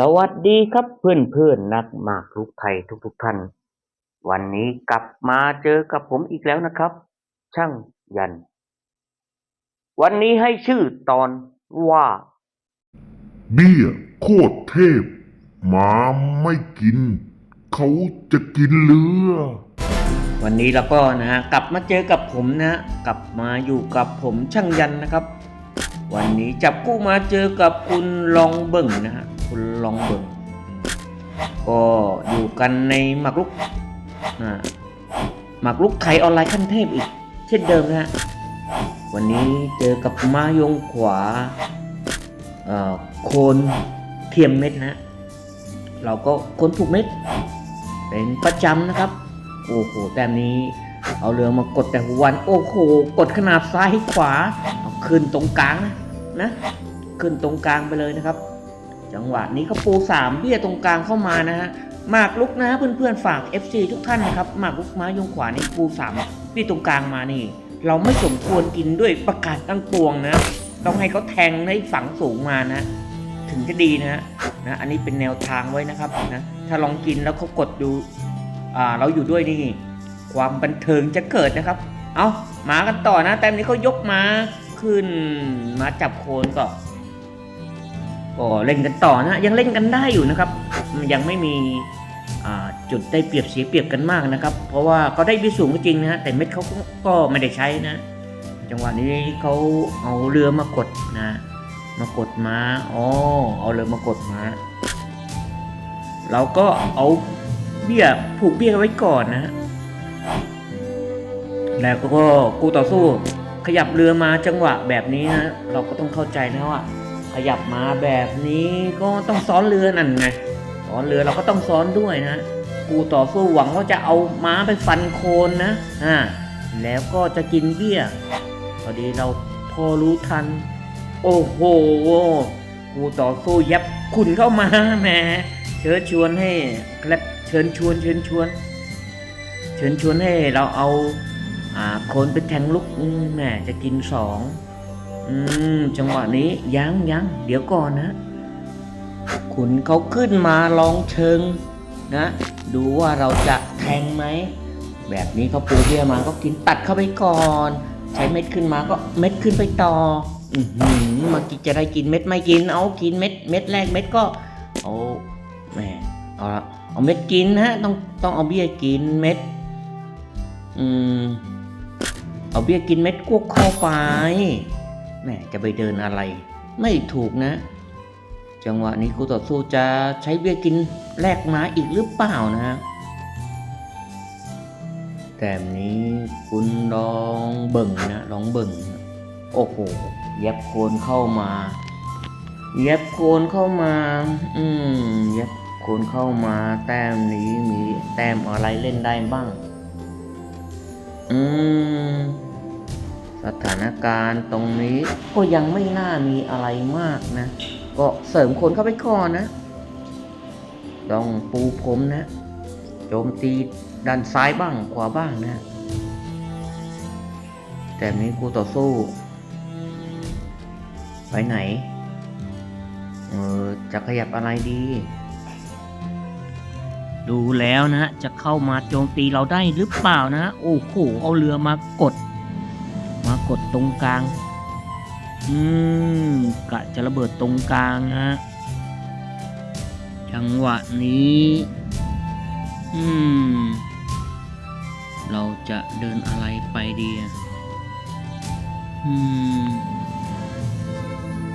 สวัสดีครับเพื่อนเพื่อนๆนักหมากรุกไทยทุกๆท่าน วันนี้กลับมาเจอกับผมอีกแล้วนะครับ ช่างยัน วันนี้ให้ชื่อตอนว่า เบี้ยโคตรเทพหมาไม่กิน เขาจะกินเรือ วันนี้เราก็นะฮะกลับมาเจอกับผมนะฮะกลับมาอยู่กับผมช่างยันนะครับ วันนี้จับกู้มาเจอกับคุณลองเบิ่งนะฮะ คุณลองเบิ่งก็อยู่กันในหมากรุกนะหมากรุกไทยออนไลน์ขั้นเทพอีก เช่นเดิมนะฮะวันนี้เจอกับมายงขวาเอ่อโคนเทียมเม็ดนะ เราก็คนถูกเม็ด เป็นประจำนะครับ โอ้โหแต้มนี้ เอาเรือมากดแต่วัน โอ้โห กดขนาดซ้ายขวาเอาขึ้นตรงกลางนะนะ ขึ้นตรงกลางไปเลยนะครับ จังหวะนี้ก็ปูสามเบี้ยตรงกลางเข้ามานะฮะหมากลุกนะเพื่อนๆฝาก FC ทุกท่านนะครับหมากลุกม้ายงขวานี่ปูสามเบี้ยตรงกลางมานี่ เราไม่สมควรกินด้วยประกาศตั้งปวงนะ ต้องให้เขาแทงในฝังสูงมานะ ถึงจะดีนะนะอันนี้เป็นแนวทางไว้นะครับนะถ้าลองกินแล้วเขากดดูอ่าเราอยู่ด้วยนี่ ความบันเทิงจะเกิดนะครับ เอามากันต่อนะ แต่นี้เขายกมาขึ้นมาจับโคนก็ ก็เล่นกันต่อนะยังเล่นกันได้อยู่นะครับ ยังไม่มีจุดได้เปรียบเสียเปรียบกันมากนะครับ เพราะว่าเขาได้บีสูงก็จริงนะฮะแต่เม็ดเขาก็ไม่ได้ใช้นะ จังหวะนี้เขาเอาเรือมากดนะ มากดม้าอ๋อเอาเรือมากดม้าเราก็เอาเบี้ยผูกเบี้ยไว้ก่อนนะ แล้วก็กูต่อสู้ขยับเรือมาจังหวะแบบนี้นะ เราก็ต้องเข้าใจนะว่า ขยับมาแบบนี้ก็ต้องซ้อนเรือนั่นไงซ้อนเรือเราก็ต้องซ้อนด้วยนะกูต่อสู้หวังว่าจะเอาม้าไปฟันโคนนะอ่าแล้วก็จะกินเบี้ยพอดีเราพอรู้ทัน โอ้โหกูต่อสู้ยับขุนเข้ามาแหมเชิญชวนให้แกลบเชิญชวนเชิญชวน เชิญชวนให้เราเอาอ่าคนไปแทงลูกแหมจะกินสอง อืมจังหวะนี้ยังยังเดี๋ยวก่อนนะ ขุนเขาขึ้นมาลองเชิงนะ ดูว่าเราจะแทงไหม แบบนี้เขาปูเบี้ยมาก็กินตัดเข้าไปก่อน ใช้เม็ดขึ้นมาก็เม็ดขึ้นไปต่ออือหือเมื่อกี้จะได้กินเม็ดไม่กิน เอากินเม็ดเม็ดแรกเม็ดก็เอาแหมเอาละเอาเม็ดกินนะฮะต้องต้องเอาเบี้ยกินเม็ด อืมเอาเบี้ยกินเม็ดกุ๊กเข้าไป แหมจะไปเดินอะไร ไม่ถูกนะ จังหวะนี้กูต่อสู้จะใช้เบี้ยกินแลกม้าอีกหรือเปล่านะฮะแต่นี้คุณลองเบิ่งนะลองเบิ่ง โอ้โหเย็บโคนเข้ามาเย็บโคนเข้ามา อืมเย็บโคนเข้ามา แต้มนี้มีแต้มอะไรเล่นได้บ้าง อืม สถานการณ์ตรงนี้ก็ยังไม่น่ามีอะไรมากนะ ก็เสริมคนเข้าไปก่อนนะต้องปูพรมนะ โจมตีด้านซ้ายบ้างขวาบ้างนะ แต่นี้กูต่อสู้ ไปไหน เออจะขยับอะไรดี ดูแล้วนะ จะเข้ามาโจมตีเราได้หรือเปล่านะ โอ้โห เอาเรือมากด กดตรงกลาง อืมกะจะระเบิดตรงกลางนะจังหวะนี้ อืม เราจะเดินอะไรไปดีอะอืม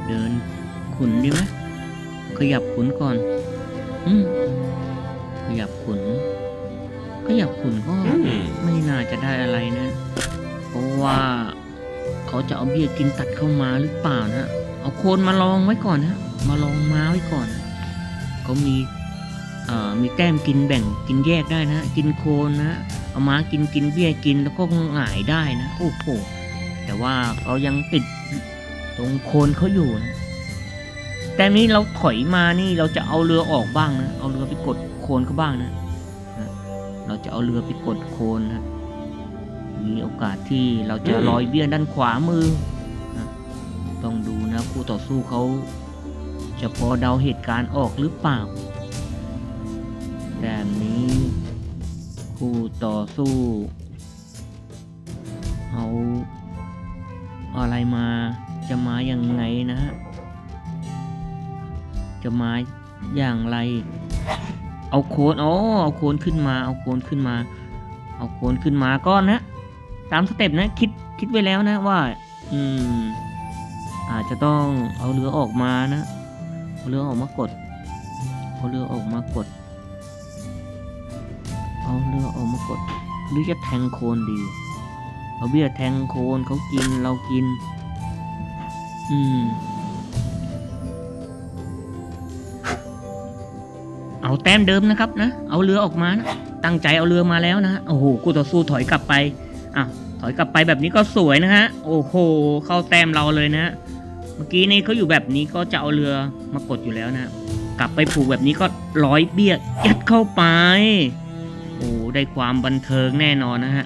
เดินขุนดีไหมขยับขุนก่อน อืม ขยับขุน ขยับขุนก็ไม่น่าจะได้อะไรนะ เพราะว่า เขาจะเอาเบี้ยกินตัดเข้ามาหรือเปล่านะเอาโคนมาลองไว้ก่อนนะมาลองม้าไว้ก่อนนะเขามีมีแต้มกินแบ่งกินแยกได้นะกินโคนนะเอาม้ากินกินเบี้ยกินแล้วก็หงายได้นะโอ้โหแต่ว่าเขายังติดตรงโคนเขาอยู่นะแต่นี้เราถอยมานี่เราจะเอาเรือออกบ้างนะ เอาเรือไปกดโคนเขาบ้างนะ เราจะเอาเรือไปกดโคนนะ มีโอกาสที่เราจะลอยเบี้ยด้านขวามือนะต้องดูนะคู่ต่อสู้เขาจะพอเดาเหตุการณ์ออกหรือเปล่า แบบนี้คู่ต่อสู้เอาอะไรมาจะมาอย่างไงนะฮะ จะมาอย่างไร เอาโคนอ๋อเอาโคนขึ้นมา เอาโคนขึ้นมา เอาโคนขึ้นมาก็นะ ตามสเต็ปนะคิดคิดไว้แล้วนะว่า อืม อาจจะต้องเอาเรือออกมานะเอาเรือออกมากดเอาเรือออกมากด เอาเรือออกมากดหรือจะแทงโคนดีเอาเบี้ยแทงโคนเขากินเรากิน อืม เอาแต้มเดิมนะครับนะ เอาเรือออกมานะตั้งใจเอาเรือมาแล้วนะฮะโอ้โหกูต่อสู้ถอยกลับไป อะ ถอยกลับไปแบบนี้ก็สวยนะฮะ โอ้โห เข้าแต้มเราเลยนะเมื่อกี้นี่เขาอยู่แบบนี้ก็จะเอาเรือมากดอยู่แล้วนะ กลับไปผูกแบบนี้ก็ร้อยเบี้ยยัดเข้าไปโอ้ได้ความบันเทิงแน่นอนนะฮะ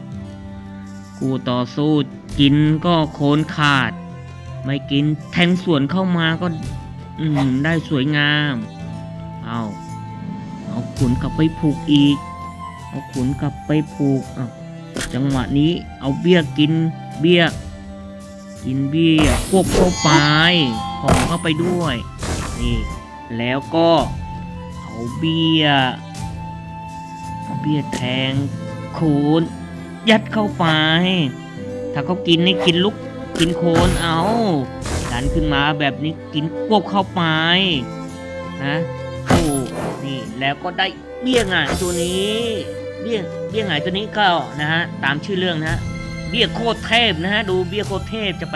กูต่อสู้กินก็โคนขาด ไม่กินแทงสวนเข้ามาก็ อืมได้สวยงามเอาเอาขุนกลับไปผูกอีก เอาขุนกลับไปผูกอะ จังหวะนี้เอาเบี้ยกินเบี้ยกินเบี้ยควบเข้าไปห่อเข้าไปด้วยนี่แล้วก็เอาเบี้ยเอาเบี้ยแทงโคนยัดเข้าไป ถ้าเขากินนี่กินลุกกินโคนเอาดันขึ้นมาแบบนี้กินควบเข้าไปนะโอ้นี่แล้วก็ได้เบี้ยงายตัวนี้ เบี้ยเบี้ยหงายตัวนี้ก็นะฮะตามชื่อเรื่องนะฮะเบี้ยโคตรเทพนะฮะดูเบี้ยโคตรเทพจะไป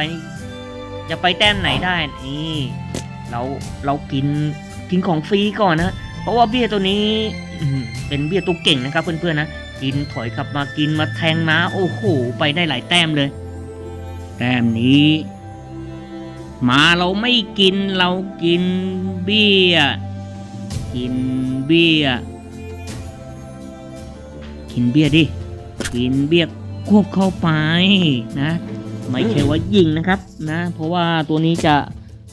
จะไปแต้มไหนได้นี่เราเรากินกินของฟรีก่อนนะ เพราะว่าเบี้ยตัวนี้เป็นเบี้ยตัวเก่งนะครับ เพื่อนๆนะกินถอยกลับมากินมาแทงม้าโอ้โหไปได้หลายแต้มเลย แต้มนี้มาเราไม่กินเรากินเบี้ย กินเบี้ย กินเบี้ยดิ กินเบี้ยควบเข้าไปนะ ไม่ใช่ว่ายิงนะครับนะ เพราะว่าตัวนี้จะ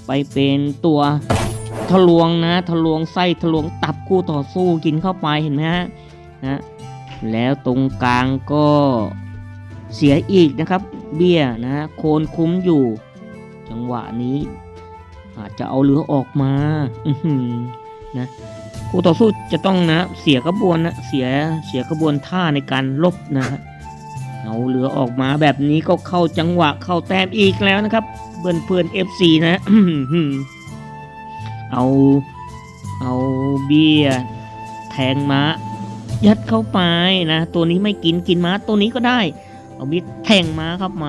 ไปเป็นตัวทะลวงนะ ทะลวงไส้ทะลวงตับคู่ต่อสู้กินเข้าไปเห็นไหมฮะนะแล้วตรงกลางก็เสียอีกนะครับ เบี้ยนะ โคนคุ้มอยู่ จังหวะนี้ อาจจะเอาเรือออกมาอนะ คู่ต่อสู้จะต้องนะ เสียกระบวนนะเสียเสียกระบวนท่าในการลบนะฮะเอาเรือออกมาแบบนี้ก็เข้าจังหวะเข้าแต้มอีกแล้วนะครับเพื่อนเพื่อนเอฟซีนะเอาเอาเบียร์แทงม้า ยัดเข้าไปนะ ตัวนี้ไม่กินกินม้าตัวนี้ก็ได้ เอาเบียร์แทงม้าเข้าไป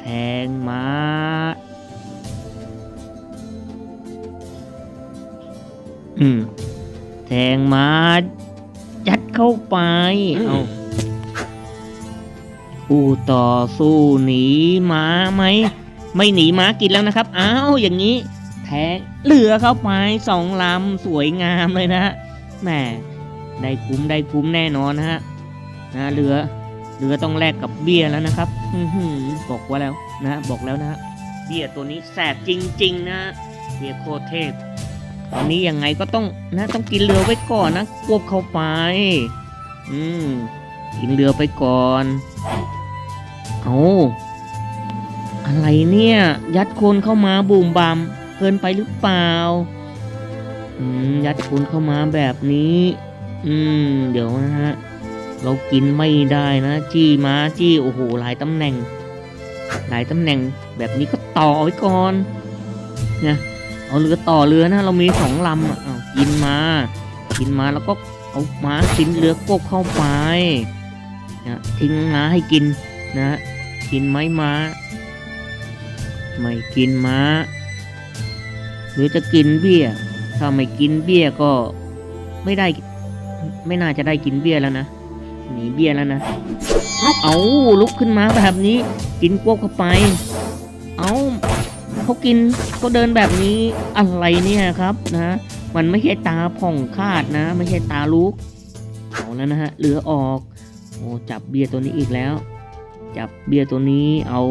แทงม้า อืม แทงมายัดเข้าไป เอาผู้ต่อสู้หนีม้าไหม ไม่หนีม้ากินแล้วนะครับ อ้าวอย่างนี้ แทงเรือเข้าไปสองลำสวยงามเลยนะฮะแหมได้คุ้มได้คุ้มแน่นอนนะฮะนะเรือเรือต้องแลกกับเบี้ยแล้วนะครับอื้อหือบอกว่าแล้วนะบอกแล้วนะฮะเบี้ยตัวนี้แสบจริง ๆ นะเบี้ยโคตรเทพ ตอนนี้ยังไงก็ต้องนะต้องกินเรือไว้ก่อนนะควบเข้าไป อืมกินเรือไปก่อนเอาอะไรเนี่ย ยัดคนเข้ามาบูมบามเกินไปหรือเปล่า อืมยัดคนเข้ามาแบบนี้ อืม เดี๋ยวนะฮะเรากินไม่ได้นะ จี้มาจี้โอ้โหหลายตำแหน่ง หลายตำแหน่งแบบนี้ก็ต่อไว้ก่อนนะ เอาเรือต่อเรือนะ เรามีสองลำอะกินมา กินมาแล้วก็เอาม้ากินเรือกบเข้าไปนะทิ้งม้าให้กินนะ กินไหมม้า ไม่กินม้า หรือจะกินเบี้ย ถ้าไม่กินเบี้ยก็ไม่ได้ ไม่น่าจะได้กินเบี้ยแล้วนะหนีเบี้ยแล้วนะ เอาลุกขึ้นมาแบบนี้ กินกบเข้าไป เอา เขากินเขาเดินแบบนี้อะไรเนี่ยครับนะ มันไม่ใช่ตาผ่องคาดนะ ไม่ใช่ตาลุกเอาแล้วนะฮะเหลือออกโอ้จับเบียร์ตัวนี้อีกแล้ว จับเบียร์ตัวนี้เอา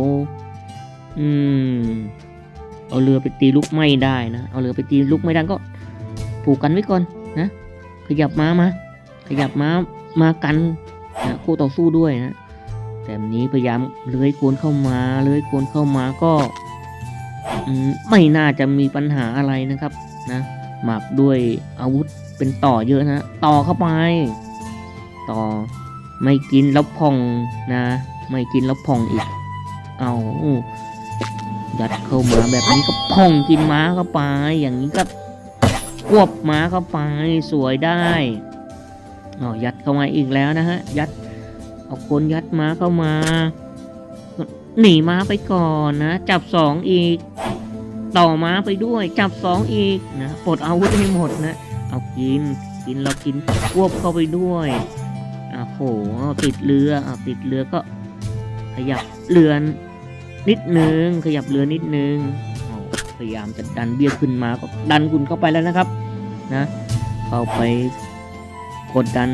อืม เอาเรือไปตีลูกไม่ได้นะเอาเรือไปตีลูกไม่ได้ก็ผูกกันไว้ก่อนนะขยับม้ามา ขยับม้ามากันนะคู่ต่อสู้ด้วยนะแต่นี้พยายามเลื้อยโกนเข้ามาเลื้อยโกนเข้ามาก็ ไม่น่าจะมีปัญหาอะไรนะครับนะหมักด้วยอาวุธเป็นต่อเยอะนะ ต่อเข้าไป ต่อไม่กินแล้วพองนะ ไม่กินแล้วพองอีก เอายัดเข้ามาแบบนี้ก็พองกินม้าเข้าไป อย่างนี้ก็ควบม้าเข้าไปสวยได้อ๋อยัดเข้ามาอีกแล้วนะฮะ ยัดเอาคนยัดม้าเข้ามา หนีม้าไปก่อนนะ จับสองอีก ต่อม้าไปด้วย จับสองอีกนะปลดอาวุธให้หมดนะ เอากิน กินเรากินควบเข้าไปด้วยอะโหติดเรือเอาติดเรือก็ ขยับเรือนนิดนึง ขยับเรือนิดนึงพยายามจะดันเบี้ยขึ้นมาก็ดันคุณเข้าไปแล้วนะครับ นะ เข้าไปกดดัน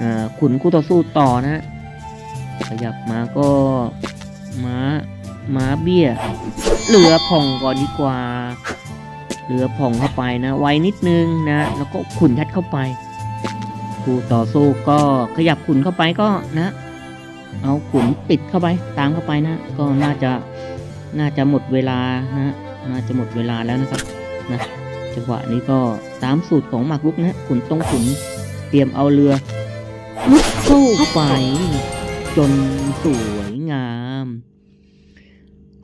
อ่าขุนคู่ต่อสู้ต่อนะขยับมาก็ ม้า ม้าเบี้ยเรือผ่องก่อนดีกว่าเรือผ่องเข้าไปนะ ไวนิดนึงนะ แล้วก็ขุนยัดเข้าไปคู่ต่อสู้ก็ขยับขุนเข้าไปก็นะ เอาขุนปิดเข้าไป ตามเข้าไปนะ ก็น่าจะ น่าจะหมดเวลานะ น่าจะหมดเวลาแล้วนะครับ นะ จังหวะนี้ก็ตามสูตรของหมากรุกนะ ขุนตรงขุน เตรียมเอาเรือลุกเข้าไป จนสวยงาม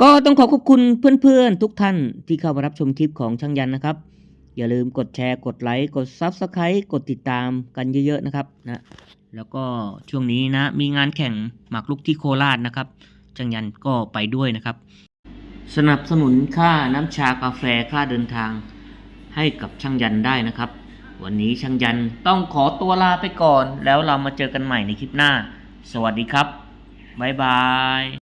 ก็ต้องขอขอบคุณเพื่อนๆ ทุกท่านที่เข้ามารับชมคลิปของช่างยันนะครับ อย่าลืมกดแชร์ กดไลค์ กด Subscribe กดติดตามกันเยอะๆนะครับนะแล้วก็ช่วงนี้นะมีงานแข่งหมากรุกที่โคราชนะครับช่างยันก็ไปด้วยนะครับ สนับสนุนค่าน้ำชากาแฟค่าเดินทางให้กับช่างยันได้นะครับ วันนี้ช่างยันต้องขอตัวลาไปก่อน แล้วเรามาเจอกันใหม่ในคลิปหน้า สวัสดีครับ บ๊ายบาย